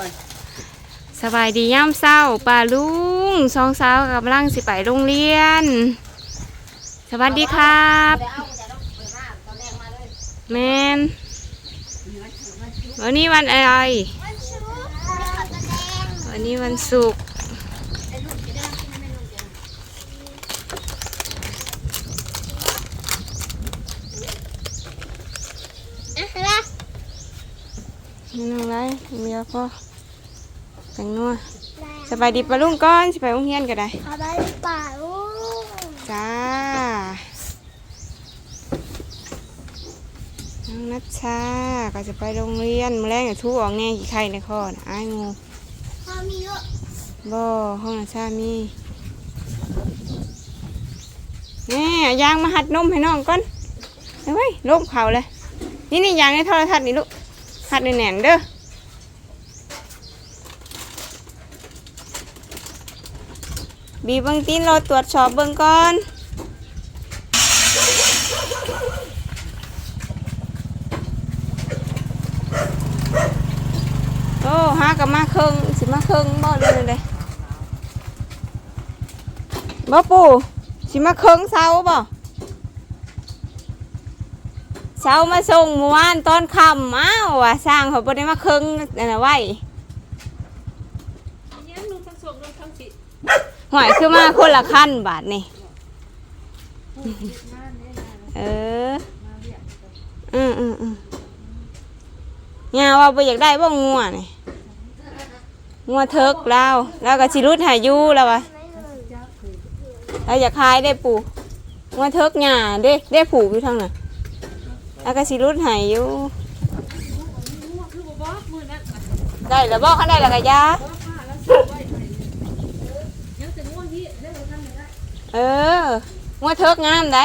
ก่อนสบายดีย่ำเศร้าป่าลุงสองสาวกำลังสิไปโรงเรียน สวัสดีครับเดี๋ยวเอาจะต้องเปิดหน้าตอนแรกมาเลยแมนวันนี้วันอะไร วันนี้วันศุกร์ไอ้ลูกจะได้กินไม่ลูกจะนี่น้องไรเมียพ่อ แต่งนัวสบายดีป่าลุงก่อนสิไปโรงเรียนก็ได้เอาไปป่าลูกจ้าน้องนัชชาก็จะไปโรงเรียนมาแรงอย่าทุออกแง่กี่ไข่ในคอนะอ้ายงูพ่อมีเยอะบ่ห้องนัชชามีแนี่เอายางมาหัดนมให้น้องก่อนเอาไว้ยลบเขาเลยนี่นี่ยางในโทรทัศน์นี่ลูกหัดในแหนนๆเด้อ บีบบางทีเราตรวจสอบเบิ่งก่อนโอ้หากับมาเครื่องสิมาเครื่องบ่เลยเลยบ่ปู่สิมาเครื่องเสาบ่เสามาส่งเมื่อวานตอนค่ำอ้าวว่าสร้างเขาบ่ได้มาเครื่องนั่นน่ะไว้ หวยคือมาคนละขั้นบาทนี่ เอออืมอืมอืมเนี่ยว่าบ่อยากได้บ่งัวนี่งัวเทิกแล้วแล้วก็สิรุดหายูแล้ววะเราอยากขายได้ปูงัวเทิกหญ้าเด้ได้ผูกอยู่ทางน่ะแล้วก็สิรุดหายยู่ได้แล้วบอกเขาได้แล้วก็ยา เอองัวเทิกงามได้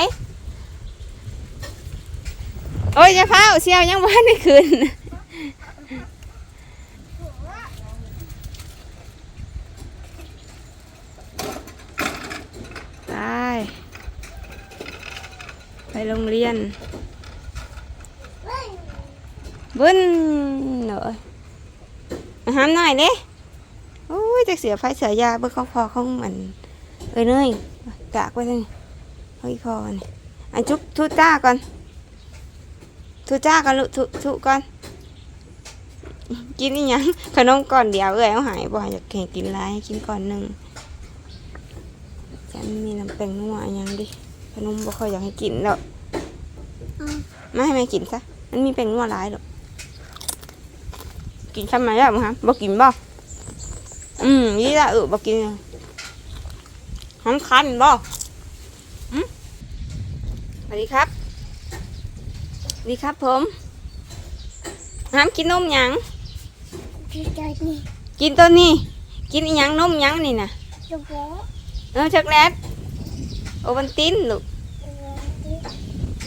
โอ้ยจะเฝ้าเชียวยังบ้านได้คืนไปไปโรงเรียนบึ้นหน่อยมาหามหน่อยเด้โอ้ยจะเสียไฟเสียยาเบิ่งของพอของมันเอ้ยเนย กากไว้ทางนี้เอาอีกพอนี่อันจุ๊บทุจ้าก่อนทุจ้าก่อนลูกทุทุก่อน กินอีหยังขนมก่อนเดียวเอ้ยเอาหายบ่อยากแข่งกินหลายกินก่อนหนึ่งฉันมีน้ำแป้งนัวยังดิขนมบ่ค่อยอยากให้กินหรอกไม่ให้แม่กินซะมันมีแป้งนัวหลายหรอกกินทำไมล่ะมึงฮะบ่กินบ่อืมนี่ละเออบ่กิน หอมคันบ่อืมสวัสดีครับสวัสดีครับผมห้ามกินนมหยังที่ใจนี่กินตัวนี้ กินอีหยังนมหยังนี่นะจะบอกเออช็อกโกแลตโอวันตินลูก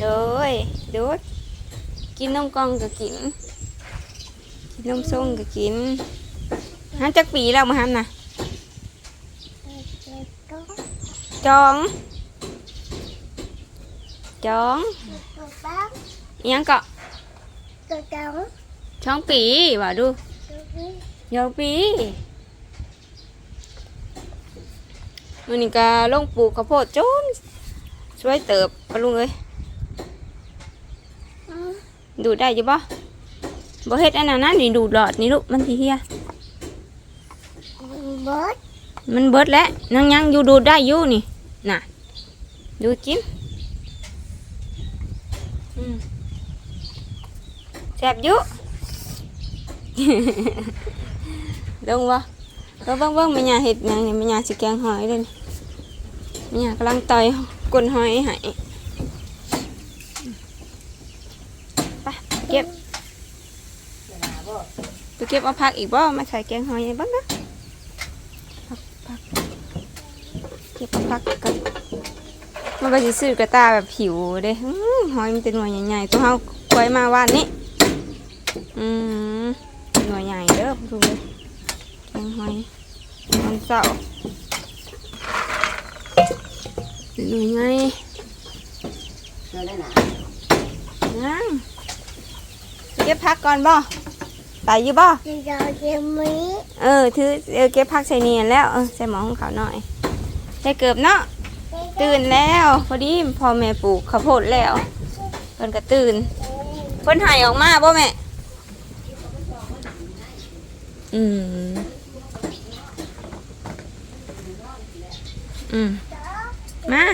โดยดูดกินนมกล่องก็กิน กินนมส้มก็กินห้ามจักปีแล้วมาห้ามนะ ก็ จองจองตัวบ้างอิหยังเกาะตัวจังช่องปีว่าดูตัวนี้ยาวปีมันนี่ก็ลงปลูกข้าวโพดจนช่วยเติบปะลุงเอ้ยดูดได้อยู่บ่บ่เฮ็ดอันนั้นนะนี่ดูดหลอดนี่ลูกมันทีเฮียเบิร์ด มันเบิดแล้วนังยังอยู่ดูได้อยู่นี่น่ะ ดูจิ้มแซ่บอยู่ ลงวะก็เบิ่งบิ่งแม่ยาเห็ดยังนี่แม่ยาสิแกงหอยเด้นี่แม่ยากำลังต่อยกลนหอยให้ไปเก็บไปเก็บเอาผักอีกบ่มาใส่แกงหอยให้เบ้างนะ เก็บพักกันมันไปสิซื้อกระตาแบบผิวเด้อื้อหอยมันเป็นหน่วยใหญ่ๆตัวเฮาควยมาว่านนี้อืมหน่วยใหญ่เด้อทุกคนแกงหอยมันเสาร์หน่วยใหญ่เจอได้หนายังเก็บพักก่อนบ่ตายอยู่บ่จะยาวเยี่ยมไหมเออถือเออเก็บผักใส่เนียนแล้วเออใส่หมอของเขาหน่อย ใส่เกือบเนาะตื่นแล้ว พอดีพ่อแม่ปลูกข้าวโพดแล้วเพิ่นก็ตื่นเพิ่นหายออกมาบ่แม่ อืม อืม มา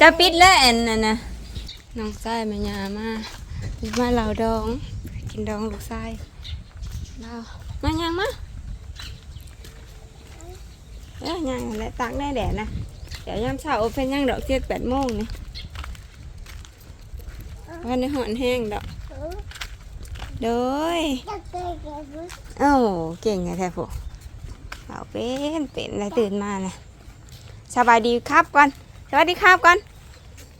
จะปิดแล้วแอนนั่นนะน้องไส้แม่ยามามาเหล่าดอง กินดองลูกไส้เรามายังมา เอ้ยยังและตักแน่แดดนะ เดี๋ยวยามเช้าเป็นยังดอกเจ็ดแปดโมงนี่วันนี้หอนแห้งดอกโดยจะเกิดเกิดบุษเอ้าเก่งไงแท้ผู้เอาเป็นเป็นอะไรตื่นมานะสบายดีครับก่อนสวัสดีครับก่อน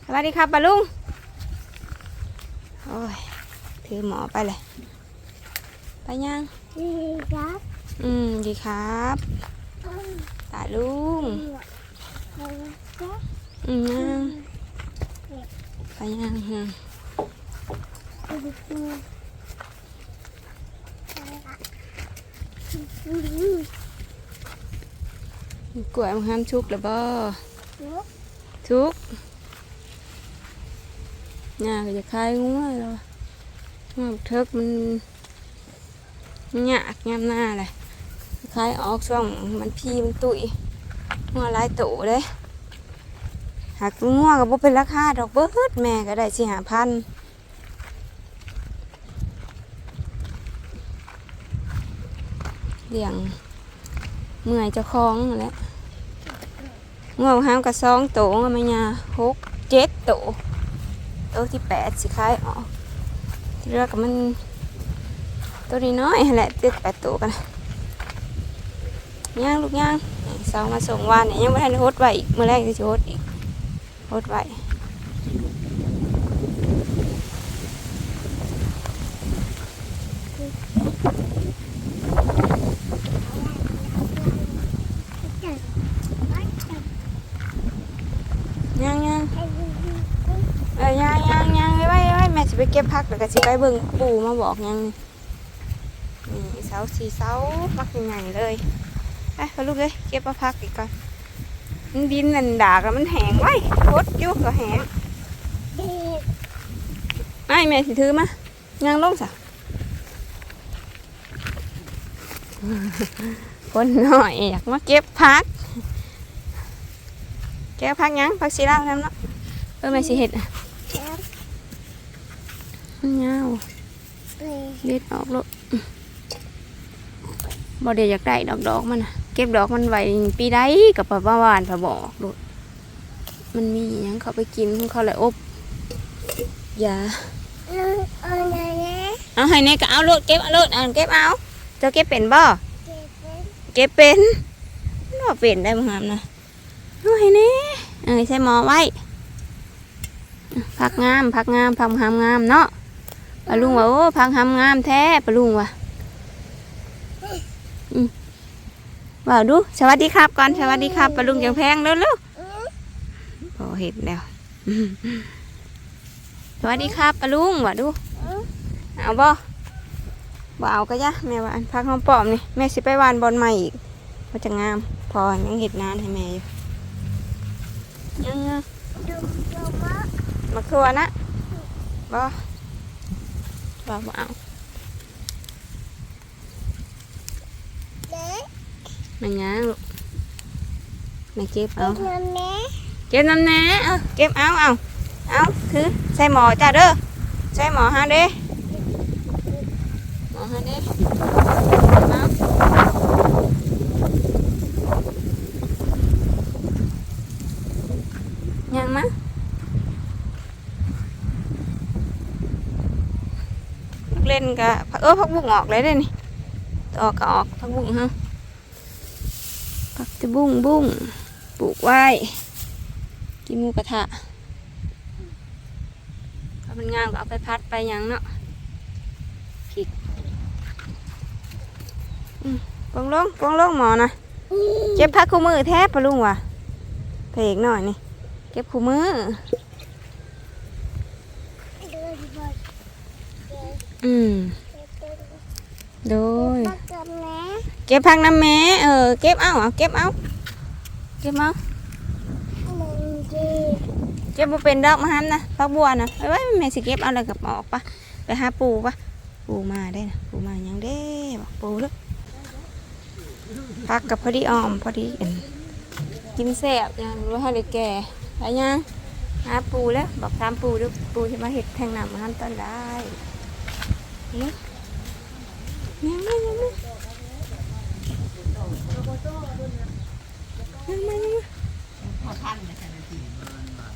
สวัสดีครับปาลุงโอ้ยถือหมอไปเลยไปยังดีครับ อืมดีครับ ตาลุงครับอืมยังไปยังฮะกล้วยมันห้ คล้ายออกช่วงมันพีมันตุยงัวลายโตเลยหากงัวก็บ่เป็นราคาดอกเบิดแม่ก็ได้สิหาพันเลี้ยงเมื่อยเจ้าของแหละงัวห้ามกับสองโตงัวแม่ยาหกเจ็ดโตโตที่แปดสิคล้ายออกที่เรือกับมันตัวนี้น้อยแหละเจ็ดแปดโตกัน ย่างลูกย่างสองมาส่งวันเนี่ยยังไม่ทันได้โฮดไว้อีกเมื่อแรกจะโฮดอีกโฮดไว้ย่างย่างเออย่างย่างย่างไว้ไว้ไว้แม่จะไปเก็บพักแล้วก็สิไปเบิ่งปู่มาบอกย่างนี่นี่เสาสี่เสาพักใหญ่ๆเลย ไปเอาลูกเลยเก็บมาพักอีกก่อนมันดินนันดากแล้วมันแห้งไว้โคตรยุ่ก็แห้งดีไม่แม่สิถือมาย่างลงสะคนหน่อยอยากมาเก็บพักเก็บพักหยังพักสีลาวน้ำเนาะเออแม่สิเห็ดอะครับมันยาวไปเด็ดออกลูกบ่เดี๋ยวอยากได้ดอกดอกมันน่ะเก็บดอกมันไว้ปีใดกับปะบ้าวานผะบอกลูกมันมีหยังเขาไปกินเขาเลยอบยาน้องเอาไหนนะเอาให้เนี่ยก็เอาลูกเก็บเอาลูกเอาเก็บเอาเจะเก็บเป็นบ่เก็บเป็นเก็บเป็นบ่เป็นได้บ่งามนะเอาให้เนี่ยเอ้ยใส่หมอไว้ผักงามผักงามผักงามงามเนาะปลาลุงว่าโอ้ผักงามงามแท้ปลาลุงว่าอืม ว่าดู สวัสดีครับก่อนสวัสดีครับปลาลุงจังแพงเร็วเร็วอืมโอ้เห็นแล้วอืมสวัสดีครับปลาลุงว่าดูอืมเอาบ่บ่เอาก็ยะแม่ว่าอันพักหอมปอมนี่แม่สิไปหวานบอลใหม่อีกมันจะงาม พอยังเห็ดนานให้แม่อยู่ยังอะดูดูมะมาครัวนะบ่บ่บ่เอา เด็ก แม่ยังลูกแม่เก็บเอาเอาน้ำแม่เก็บน้ำแหน่เอาเก็บเอาเอาเอาคือใส่หมอจ้าเด้อใส่หมอฮะเด้หมอฮะเด้เอายังมะเล่นกะเออพักบุ้งออกเลยเด้นี่ออกก็ออกพักบุ้งฮะ พักจะบุ้งบุ้งปลูกไว้ กินมูกระทะถ้ามันงามก็เอาไปพัดไปยังเนาะผิดอืมปองลงปองลงหมอนะเก็บพักคู่มือแทบปะลุงวะเพลงหน่อยนี่ เก็บคู่มือ อืม โดย เก็บพักน้ำแม่เออ เก็บเอาเอาเก็บเอาเก็บเอาเก็บบ่เป็นดอกมาห้ามนะพักบัวนะไว้ไว้แม่สิเก็บเอาอะไรกับออกปะไปหาปูปะปูมาได้นะปูมายังเด้บอกปูเด้อพักกับพอดีออมพอดีเอ็นกินแซ่บยังรู้ให้ได้แก่ไปยังหาปูแล้วบอกตามปูด้อปูจะมาเห็ดแทงหน้ำมาห้ามต้นได้นี่ ยังไม่ยังไม่ยังไม่ยังไม่พอทันเลยนาที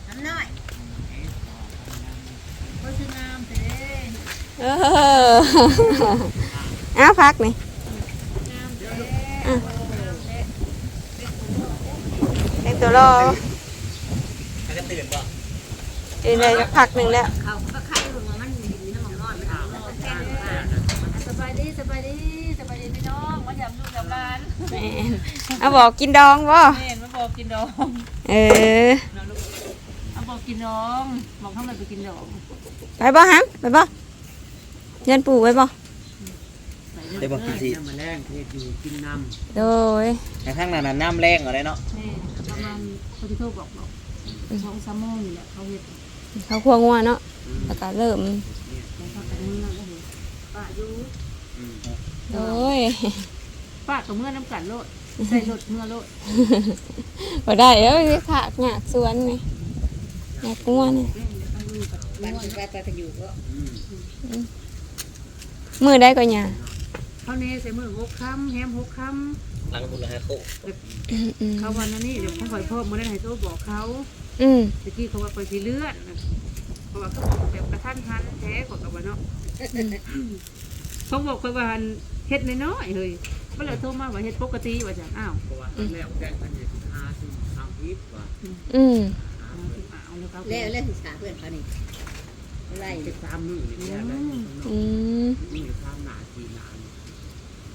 น้ำน้อยก็ชื่อน้ำเต้เออเอาพักนี่เต้เด็กตัวรอมันก็ตื่นป่ะเอ็นเลยพักหนึ่งแล้ว แม่นเอาบอกกินดองบ่แม่มาบอกกินดองเออนะลูกเอาบอกกินดองบอกทำไมไปกินดองไปบ่ฮัมไปบ่เงินปู่ไว้บ่ได้บอกกี่สิน้ำมาแรงเทศอยู่กินน้โดยในข้างนั้นน่ะน้ำแรงอะไรเนาะแม่ประมาณเขาที่โทรบอกบอกสองสามโมงนี่แหละเขาเห็ดเขาควงงัวเนาะแล้วก็เริ่มแล้วเขาแต่เมื่อแล้วเห็นป้าอยู่ โดย ป้ากับเมื่อน้ำกันโลดใส่รถเมื่อโลดบ่ได้เอ้ยขากหยากสวนนี่หยากงัวนี่แม่เดี๋ยวเขาอยู่กับบ้านเมื่อที่ว่าตาจะอยู่ก็มือได้ก็หยาเขาเนใส่มือหกคำแฮมหกคหลังบุญฮะโคอืมอืมำเขาวันนั้นนี่เดี๋ยวเขาคอยพ่อมาได้ให้โทรบอกเขาอืมตะกี้เขาว่าไปสีเลือดเขาว่าเขาบอกแบบกระทันหันแท้กว่ากับว่าเนาะเขาบอกคอยว่าเฮ็ดน้อยๆเฮ้ย เมื่อไรโทรมาว่าเฮ็ดปกติว่าจังอ้าวำเพราะว่าตอนแรกแจ้งกันอยู่หาซึ่งทางทิพย์ว่าอืมเอาแล้วเขาแล้วแล้วศึกษาเพื่อนเขานี่ไล่จะตามมือนี่แหละได้อืมมือตามหนาทีหนา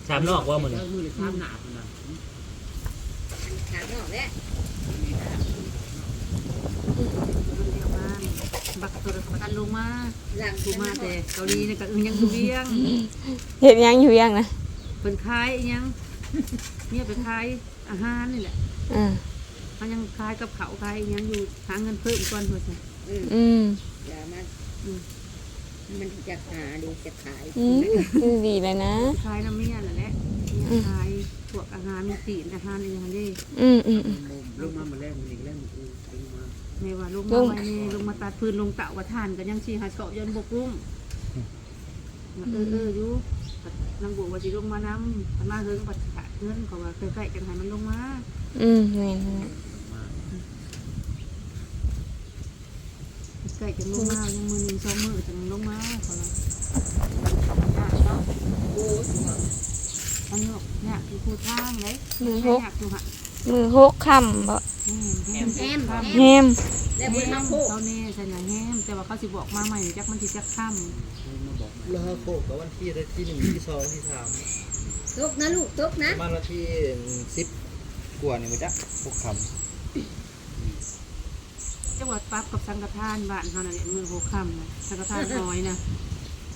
สามนอกว่ามันเจ้ามือตามหนาคนนั้นถามนอกแล้วเดียวบ้านบักตัวประกันลงมาหลังถูมาแต่เกาหลีนี่ก็อึ้งยังดูเบี้ยงเห็ดหยังอยู่ยังนะ เป็นขายอีหยัง เนี่ยเป็นขายอาหารนี่แหละอ่ามันยังขายกับเขาวขายอีหยังอยู่หาเงินเพิ่มก่อนเพื่อจะอืมอืมอย่ามามันจะหาดีจะขายอืมคือดีเลยนะ ขายน้ำเมียนั่นแหละเนี่ยขายพวกอาหารมีตีนอาหารอีหยังเด้อืมอืมอืม ลงมามาแรงมันอีกแรงมันคือลงมาไม่ว่าลงลมาง ไว้นี่ลงมาตัดพื้นลงเต่าว่าทานกันยังชีหาเฉาะยันบกรุ่มเออเอออยู่ นางบัวว่าสิลงมาน้ำมันมาเฮิงปัดขาดเงินเขาว่าใกล้ๆกันให้มันลงมาอืมนี่นี่ใกล้จะลงมายังมือหนึ่งสองมือจะลงมาเขาว่าอันนี้บอกเนี่ยคือคู่ทางเลยมือหไม่กอยากดูหักมือหกคำบ่แฮมแฮมแฮมแล้วแฮเพื่อนมมาคู่เขาเนี่ยสัญญาแฮมแต่ว่าเขาสิบอกมาใหม่จักมันสิจักค่ แล้วฮะโคกับวันที่ที่หนึ่งที่สองที่สามตกนะลูกตกนะมันวันที่สิบกว่านี่มันจะพวกคำจังหวัดปั๊บกับสังฆทานบ้านเขาน่ะเนี่ยมือหกค่ำนะสังฆทานน้อยนะ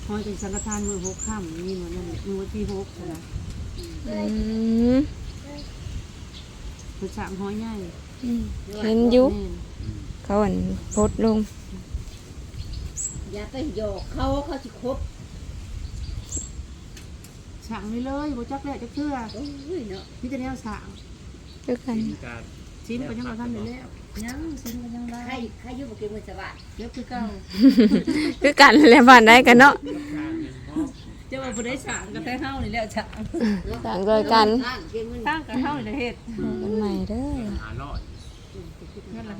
น้อยเป็นสังฆทานมือหกค่ำนี่เหมือนนั่นแหละมือวันที่หกนะอืมคือสามห้อยใหญ่อืมเห็นอยู่แม่นเขาอันโพดลง อย่าไปหยอกเขาเขาสิคบสั่งนี่เลยบ่จักแล้วจักเชื่อโอ้ยเนาะมีแต่แนวสั่งด้วยกันมีการชิมก็ยังบ่ทันได้แล้วยังชิมก็ยังได้ใครใครอยู่บ่กินมื้อสวัสดิ์เดี๋ยวคือเก่าคือกันแหล้วบ้านได้กันเนาะทางเงินพอเจ้าว่าบ่ได้สั่งก็แต่เฮานี่แหล้วสั่งต่างโดยกันข้างกินมื้อตั้งกับเฮานี่แหละเฮ็ดกันใหม่เด้อหาร้อยนั่นแหละ